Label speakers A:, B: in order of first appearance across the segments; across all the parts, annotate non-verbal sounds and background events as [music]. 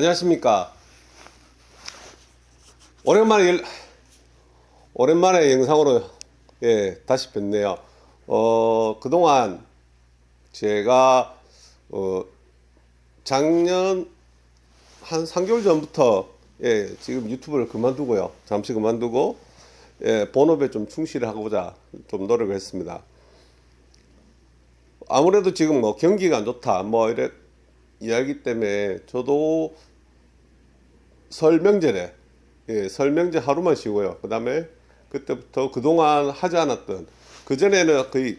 A: 안녕하십니까. 오랜만에 일- 오랜만에 영상으로 예 다시 뵙네요. 어 그동안 제가 어 작년 한 3개월 전부터 예 지금 유튜브를 그만두고요. 잠시 그만두고 예 본업에 좀 충실을 하고자 좀 노력을 했습니다. 아무래도 지금 뭐 경기가 안 좋다 뭐 이래 이야기 때문에 저도 설 명절에 예, 설 명절 하루만 쉬고요. 그 다음에 그때부터 그동안 하지 않았던 그 전에는 거의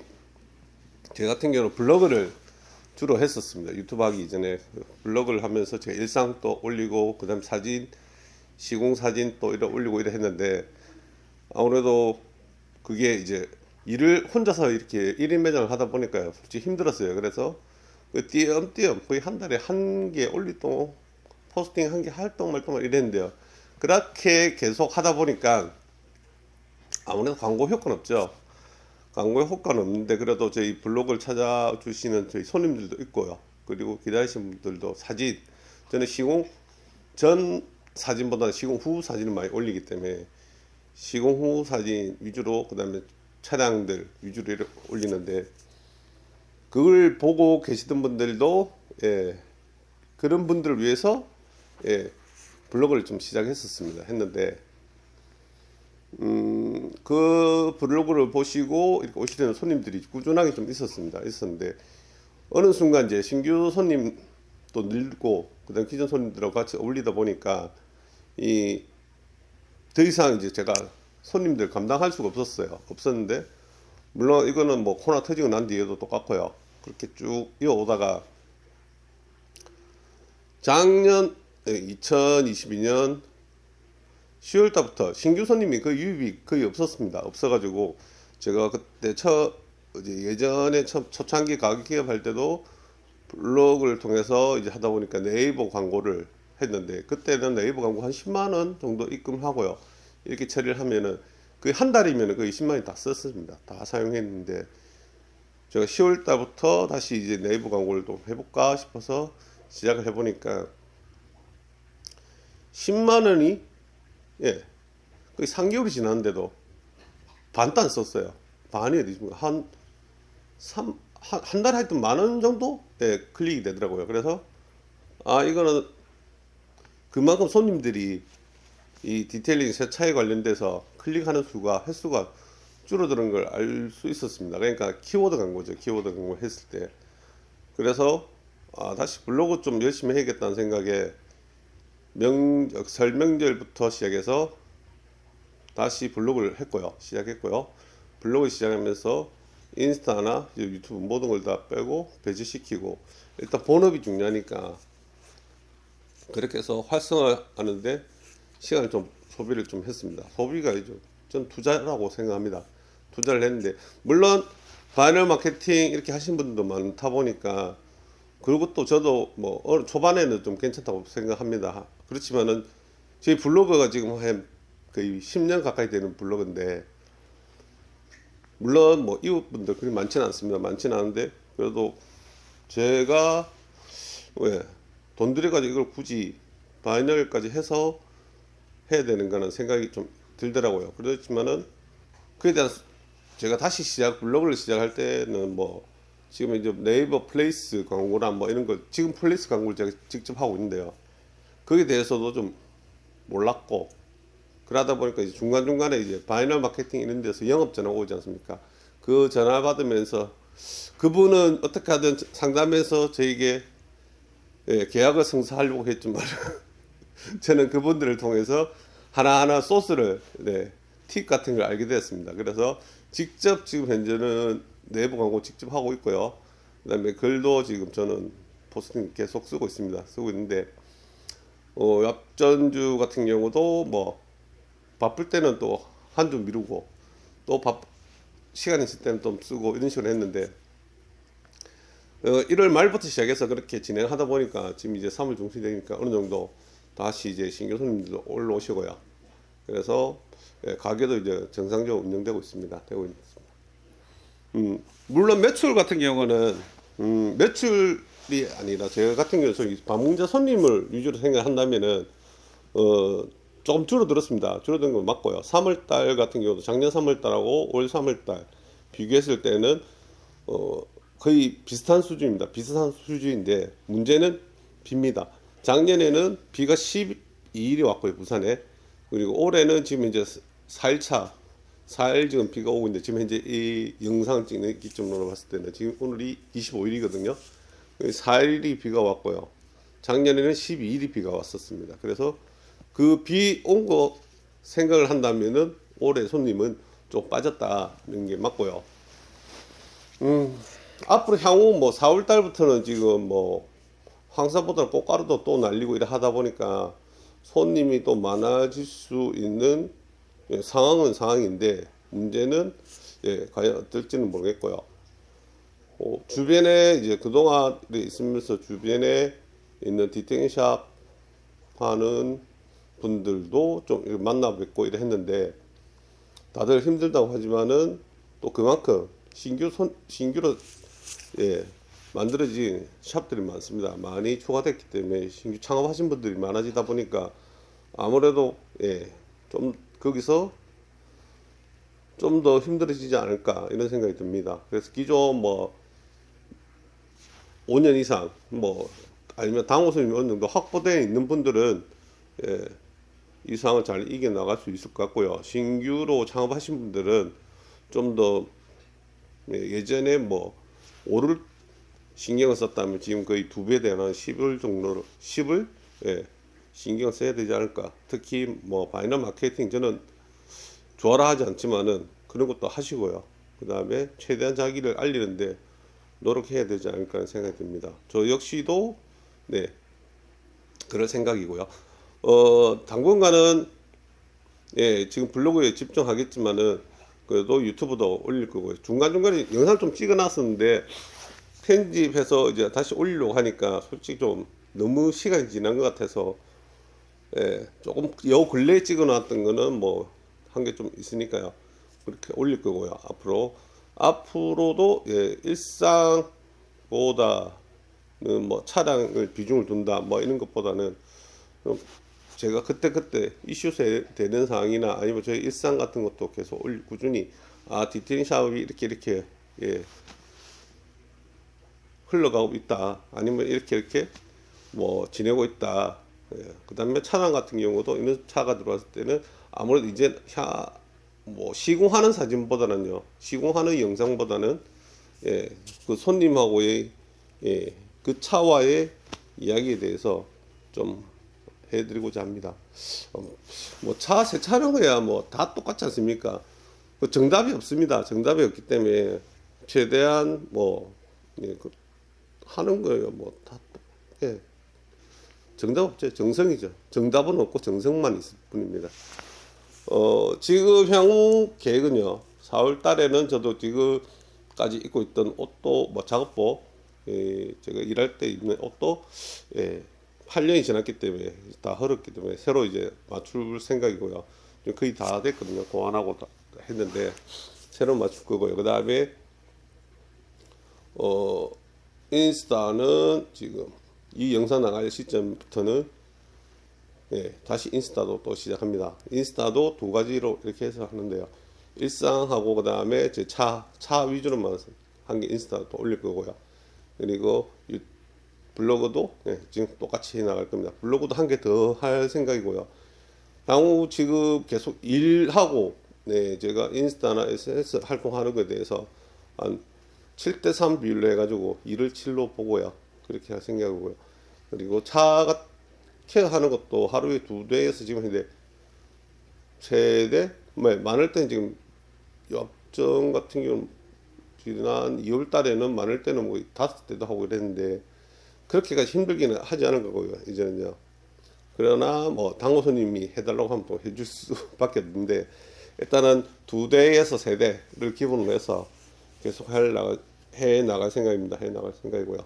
A: 제 같은 경우는 블로그를 주로 했었습니다. 유튜브 하기 이전에 그 블로그를 하면서 제 일상 또 올리고 그다음 사진 시공 사진 또 이래 올리고 이래 했는데 아무래도 그게 이제 일을 혼자서 이렇게 1인 매장을 하다 보니까요. 솔직히 힘들었어요. 그래서 그 띄엄띄엄 거의 한 달에 한개동 포스팅 한 개 활동 말동을 이랬는데요. 그렇게 계속 하다 보니까 아무래도 광고 효과는 없죠. 광고 효과는 없는데 그래도 저희 블로그를 찾아주시는 저희 손님들도 있고요. 그리고 기다리시는 분들도 사진 저는 시공 전 사진보다는 시공 후 사진을 많이 올리기 때문에 시공 후 사진 위주로 그다음에 차량들 위주로 올리는데 그걸 보고 계시던 분들도 예, 그런 분들을 위해서 예, 블로그를 좀 시작했었습니다. 했는데 음, 그 블로그를 보시고 이렇게 오시는 손님들이 꾸준하게 좀 있었습니다. 있었는데 어느 순간 이제 신규 손님도 늘고 그다음 기존 손님들하고 같이 어울리다 보니까 이 더 이상 이제 제가 손님들 감당할 수가 없었어요. 없었는데 물론 이거는 뭐 코로나 터지고 난 뒤에도 똑같고요. 그렇게 쭉 이어오다가 작년 2022년 10월 달부터 신규 손님이 거의 유입이 거의 없었습니다. 없어가지고 제가 그때 첫 이제 예전에 첫 초창기 가격 기업할 때도 블로그를 통해서 이제 하다 보니까 네이버 광고를 했는데 그때는 네이버 광고 한 10만 원 정도 입금하고요. 이렇게 처리를 하면은 거의 한 달이면 거의 10만 원이 다 썼습니다. 다 사용했는데 제가 10월 달부터 다시 이제 네이버 광고를 또 해볼까 싶어서 시작을 해보니까 10만 원이 예 거의 3개월이 지났는데도 반도 안 썼어요. 반이 어디? 한 3, 한, 한 달에 하여튼 만 원 정도 예, 클릭이 되더라고요. 그래서 아 이거는 그만큼 손님들이 이 디테일링 세차에 관련돼서 클릭하는 수가 횟수가 줄어드는 걸 알 수 있었습니다. 그러니까 키워드 광고죠. 키워드 광고 했을 때 그래서 아, 다시 블로그 좀 열심히 해야겠다는 생각에 명 설 명절부터 시작해서 다시 블로그를 했고요. 시작했고요. 블로그 시작하면서 인스타나 유튜브 모든 걸 다 빼고 배제시키고 일단 본업이 중요하니까 그렇게 해서 활성화하는데 시간을 좀 소비를 좀 했습니다. 소비가 이제 전 투자라고 생각합니다. 투자를 했는데 물론 바이널 마케팅 이렇게 하신 분들도 많다 보니까 그리고 또 저도 뭐 초반에는 좀 괜찮다고 생각합니다. 그렇지만은 저희 블로그가 지금 한 거의 10년 가까이 되는 블로그인데 물론 뭐 이웃분들 그리 많지는 않습니다. 많지는 않은데 그래도 제가 왜 돈 들여가지고 이걸 굳이 바이널까지 해서 해야 되는가는 생각이 좀 들더라고요. 그렇지만은 그에 대한 제가 다시 시작 블로그를 시작할 때는 뭐 지금 이제 네이버 플레이스 광고나 뭐 이런 걸 지금 플레이스 광고를 제가 직접 하고 있는데요. 거기에 대해서도 좀 몰랐고 그러다 보니까 이제 중간 중간에 이제 바이널 마케팅 이런 데서 영업 전화 오지 않습니까? 그 전화 받으면서 그분은 어떻게 하든 상담해서 저에게 예, 계약을 성사하려고 했지만 [laughs] 저는 그분들을 통해서 하나하나 소스를 네, 팁 같은 걸 알게 되었습니다. 그래서 직접 지금 현재는 내부 광고 직접 하고 있고요. 그다음에 글도 지금 저는 포스팅 계속 쓰고 있습니다. 쓰고 있는데 어, 앞전주 같은 경우도 뭐 바쁠 때는 또 한 주 미루고 또밥 시간 있을 때는 좀 쓰고 이런 식으로 했는데 어, 1월 말부터 시작해서 그렇게 진행하다 보니까 지금 이제 3월 중순이 되니까 어느 정도 다시 이제 신규 손님들도 올라오시고요. 그래서 예, 가게도 이제 정상적으로 운영되고 있습니다. 되고 있습니다. 음, 물론 매출 같은 경우는 음, 매출 아니라 제가 같은 경우는 방문자 손님을 위주로 생각한다면은 어 조금 줄어들었습니다. 줄어든 건 맞고요. 3월달 같은 경우도 작년 3월달하고 올 3월달 비교했을 때는 어 거의 비슷한 수준입니다. 비슷한 수준인데 문제는 비입니다. 작년에는 비가 12일이 왔고요 부산에 그리고 올해는 지금 이제 4일차 4일 지금 비가 오고 있는데 지금 현재 이 영상 찍는 기점으로 봤을 때는 지금 오늘이 25일이거든요. 4일이 비가 왔고요. 작년에는 12일이 비가 왔었습니다. 그래서 그 비 온 거 생각을 한다면은 올해 손님은 좀 빠졌다는 게 맞고요. 음, 앞으로 향후 뭐 4월 달부터는 지금 뭐 황사보다 꽃가루도 또 날리고 이래 하다 보니까 손님이 또 많아질 수 있는 예, 상황은 상황인데 문제는 예, 과연 어떨지는 모르겠고요. 어, 주변에 이제 그동안 있으면서 주변에 있는 디테일샵 하는 분들도 좀 이렇게 만나 뵙고 이래 했는데 다들 힘들다고 하지만은 또 그만큼 신규 손 신규로 예 만들어진 샵들이 많습니다. 많이 추가됐기 때문에 신규 창업하신 분들이 많아지다 보니까 아무래도 예 좀 거기서 좀 더 힘들어지지 않을까 이런 생각이 듭니다. 그래서 기존 뭐 5년 이상 뭐 아니면 당호선이 어느 정도 확보되어 있는 분들은 예, 이 상황을 잘 이겨 나갈 수 있을 것 같고요. 신규로 창업하신 분들은 좀 더 예전에 뭐 오를 신경을 썼다면 지금 거의 두 배 되는 10을 정도로 10을 예, 신경 써야 되지 않을까. 특히 뭐 바이널 마케팅 저는 좋아라 하지 않지만은 그런 것도 하시고요. 그 다음에 최대한 자기를 알리는데 노력해야 되지 않을까 생각이 듭니다. 저 역시도 네 그럴 생각이고요. 어 당분간은 예 지금 블로그에 집중하겠지만은 그래도 유튜브도 올릴 거고요. 중간 중간에 영상 좀 찍어놨었는데 편집해서 이제 다시 올리려고 하니까 솔직히 좀 너무 시간이 지난 것 같아서 예 조금 요 근래에 찍어 놨던 거는 뭐 한 게 좀 있으니까요. 그렇게 올릴 거고요. 앞으로 앞으로도 예, 일상보다는 뭐 차량을 비중을 둔다 뭐 이런 것보다는 좀 제가 그때 그때 이슈 되는 사항이나 아니면 저희 일상 같은 것도 계속 올 꾸준히 아 디테일링 샵이 이렇게 이렇게 예 흘러가고 있다 아니면 이렇게 이렇게 뭐 지내고 있다 예. 그 다음에 차량 같은 경우도 이런 차가 들어왔을 때는 아무래도 이제 차, 뭐 시공하는 사진보다는요 시공하는 영상보다는 예, 그 손님하고의 예, 그 차와의 이야기에 대해서 좀 해드리고자 합니다. 어, 뭐차 세차량이야 뭐 다 똑같지 않습니까? 그 정답이 없습니다. 정답이 없기 때문에 최대한 뭐 예, 그 하는 거예요. 뭐 다 예. 정답 없죠. 정성이죠. 정답은 없고 정성만 있을 뿐입니다. 어, 지금 향후 계획은요. 4월 달에는 저도 지금까지 입고 있던 옷도 뭐 작업복 예, 제가 일할 때 입는 옷도 예, 8년이 지났기 때문에 다 흐렸기 때문에 새로 이제 맞출 생각이고요. 거의 다 됐거든요. 다 했는데 새로 맞출 거고요. 그 다음에 어 인스타는 지금 이 영상 나갈 시점부터는 예, 다시 인스타도 또 시작합니다. 인스타도 두 가지로 이렇게 해서 하는데요. 일상하고 그 다음에 제 차, 차 위주로만 한 게 인스타 또 올릴 거고요. 그리고 유, 블로그도 예, 지금 똑같이 나갈 겁니다. 블로그도 한 개 더 할 생각이고요. 향후 지금 계속 일하고 네, 제가 인스타나 SNS 활동하는 것에 대해서 한 7대3 비율로 해가지고 일을 7로 보고요. 그렇게 할 생각이고요. 그리고 차가 케어하는 것도 하루에 두 대에서 지금 현재 세 대, 뭐 많을 때는 지금 역정 같은 경우는 지난 2월 달에는 많을 때는 뭐 다섯 대도 하고 이랬는데 그렇게까지 힘들기는 하지 않은 거고요 이제는요. 그러나 뭐 당호 손님이 해달라고 하면 또 해줄 수밖에 없는데 일단은 두 대에서 세 대를 기본으로 해서 계속 해 나갈, 해 나갈 생각입니다. 해 나갈 생각이고요.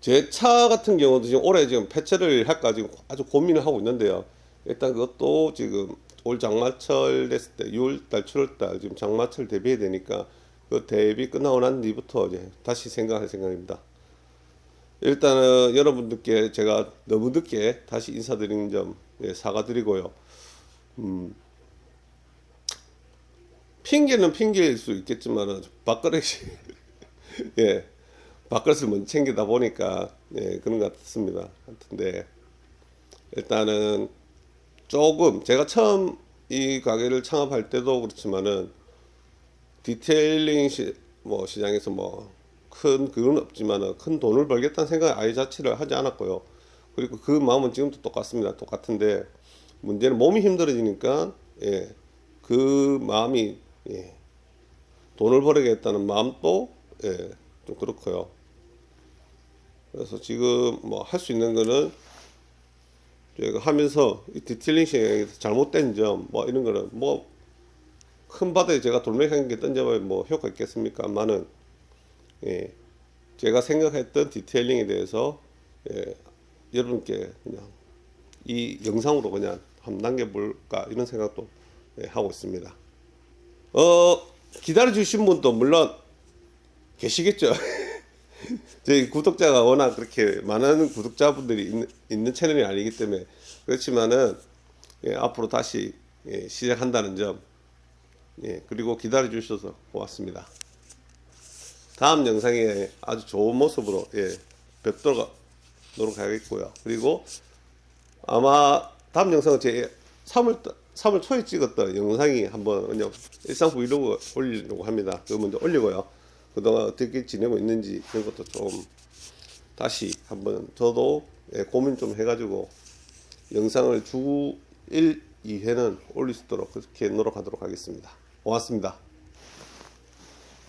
A: 제 차 같은 경우도 지금 올해 지금 폐차를 할까 지금 아주 고민을 하고 있는데요. 일단 그것도 지금 올 장마철 됐을 때 6월달, 7월달 지금 장마철 대비해야 되니까 그 대비 끝나고 난 뒤부터 이제 다시 생각할 생각입니다. 일단은 여러분들께 제가 너무 늦게 다시 인사드리는 점 예, 사과드리고요. 음, 핑계는 핑계일 수 있겠지만은 밥그릇이 [laughs] 예 밥그릇을 먼저 챙기다 보니까 예 그런 것 같습니다. 같은데 일단은 조금 제가 처음 이 가게를 창업할 때도 그렇지만은 디테일링 시, 뭐 시장에서 뭐 큰 그건 없지만은 큰 돈을 벌겠다는 생각 아예 자체를 하지 않았고요. 그리고 그 마음은 지금도 똑같습니다. 똑같은데 문제는 몸이 힘들어지니까 예, 그 마음이 예, 돈을 벌어야겠다는 마음도 예, 좀 그렇고요. 그래서 지금 뭐 할 수 있는 거는 저희가 하면서 이 디테일링 시장에서 잘못된 점 뭐 이런 거는 뭐 큰 바다에 제가 돌멩이 한개 던져봐야 뭐 효과 있겠습니까만은 예, 제가 생각했던 디테일링에 대해서 예, 여러분께 그냥 이 영상으로 그냥 한번 남겨볼까 이런 생각도 예, 하고 있습니다. 어 기다려 주신 분도 물론 계시겠죠. [laughs] 저희 구독자가 워낙 그렇게 많은 구독자분들이 있는, 있는 채널이 아니기 때문에 그렇지만은 예, 앞으로 다시 예, 시작한다는 점 예, 그리고 기다려 주셔서 고맙습니다. 다음 영상에 아주 좋은 모습으로 예, 뵙도록 노력하겠고요. 그리고 아마 다음 영상은 제 3월 3월 초에 찍었던 영상이 한번 그냥 일상 브이로그 올리려고 합니다. 그거 먼저 올리고요. 그동안 어떻게 지내고 있는지 그런 것도 좀 다시 한번 저도 예, 고민 좀 해가지고 영상을 주 1, 2회는 올릴 수 있도록 그렇게 노력하도록 하겠습니다. 고맙습니다.